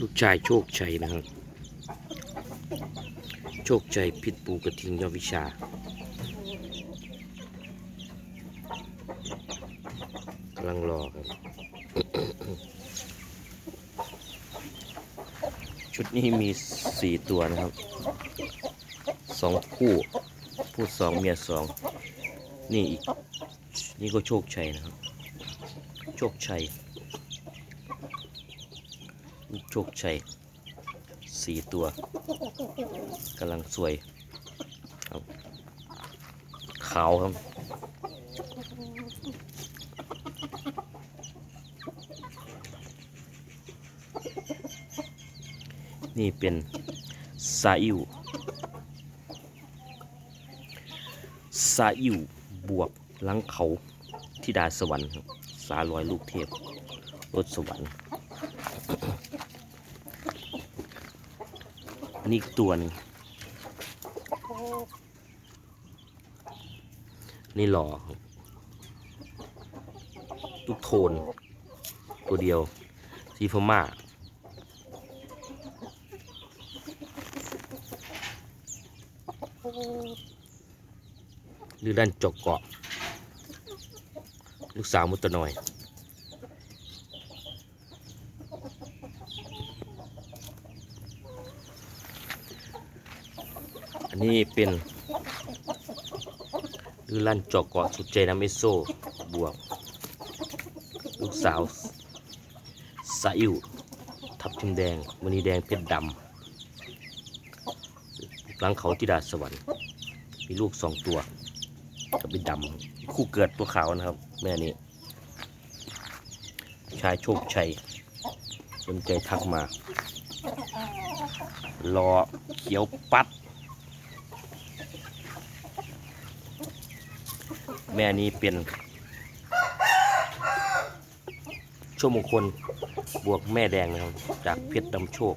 ลูกชายโชคชัยนะครับ โชคชัยพิษปูกระทิงยอดวิชา กำลังรอครับ ชุดนี้มีสี่ตัวนะครับ สองคู่พูดสองเมียสอง นี่อีก นี่ก็โชคชัยนะครับ โชคชัย โชคชัยสี่ตัวกำลังสวยครับขาวครับ นี่เป็นซาอิวซาอิวบวกหลังเขาที่ดาสวรรค์สาลอยลูกเทพรถสวรรค์ นนี้อีกตัวหนึงนี่หล่อครับลูกโทน ตัวเดียว สีฟม่าหรือด้านจกเกาะ ลูกสาวมุตตะนอย อันนี้เป็นลือลั่นจอกเกาะสุดใจน้ำเอโซบวก ลูกสาวสาอิวทับทิมแดงมณีแดงเพชรดำหลังเขาทิดาสวรรค์ มีลูกสองตัวกับเป็นดำคู่เกิดตัวขาวนะครับ แม่นี้ชายโชคชัยสนใจทักมา รอเขียวปัด แม่นี้เป็นชั่วมงคลบวกแม่แดงนะครับ จากเพชรดำโชค